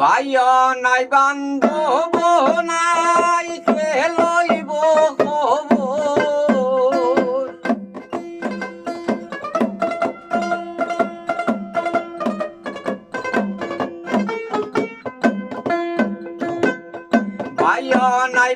ভাইয়া নাই বান্ধব নাই কে লইব ভাইয়া নাই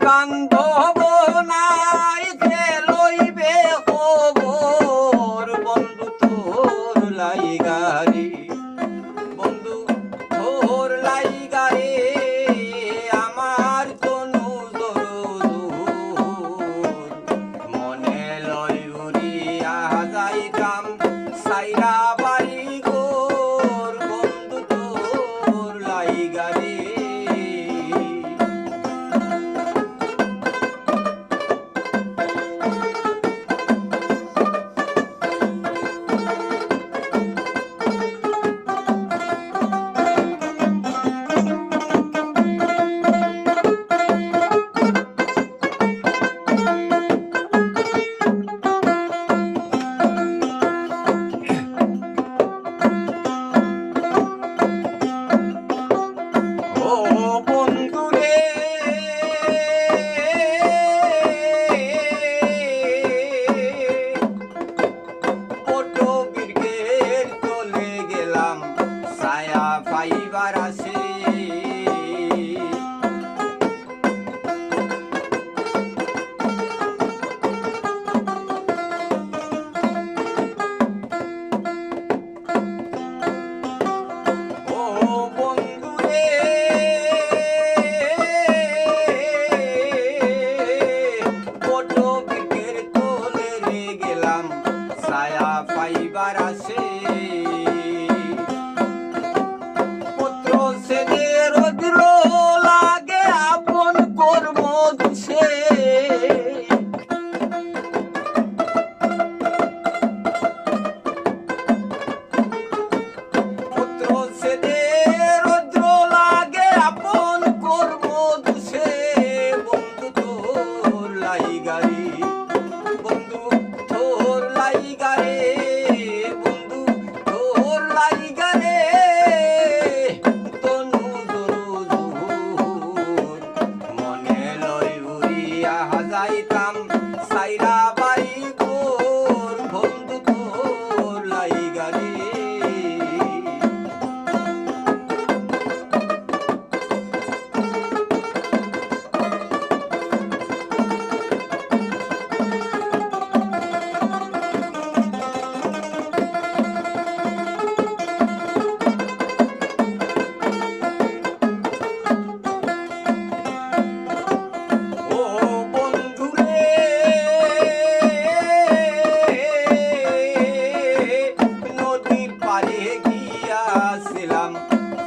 ছায়া পাইবার আছে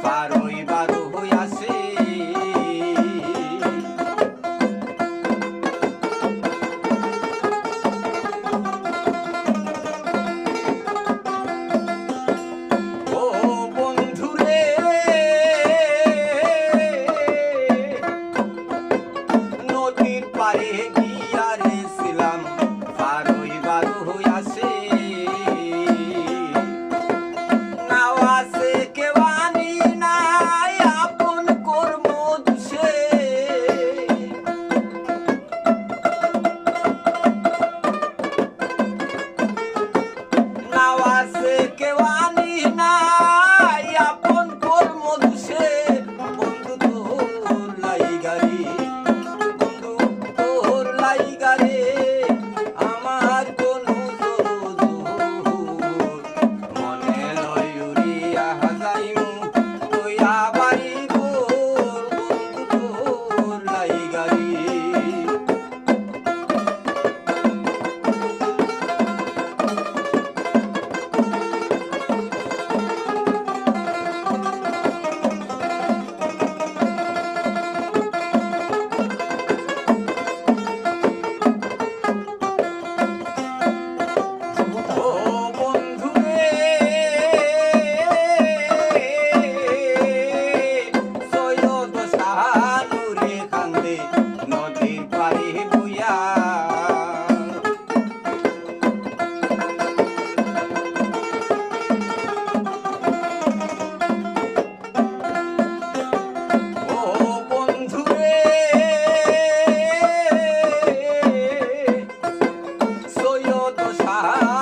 পারই বারু হইয়াছে। পারে গিয়া রে ছিলাম বারু হইয়াছে। Parar.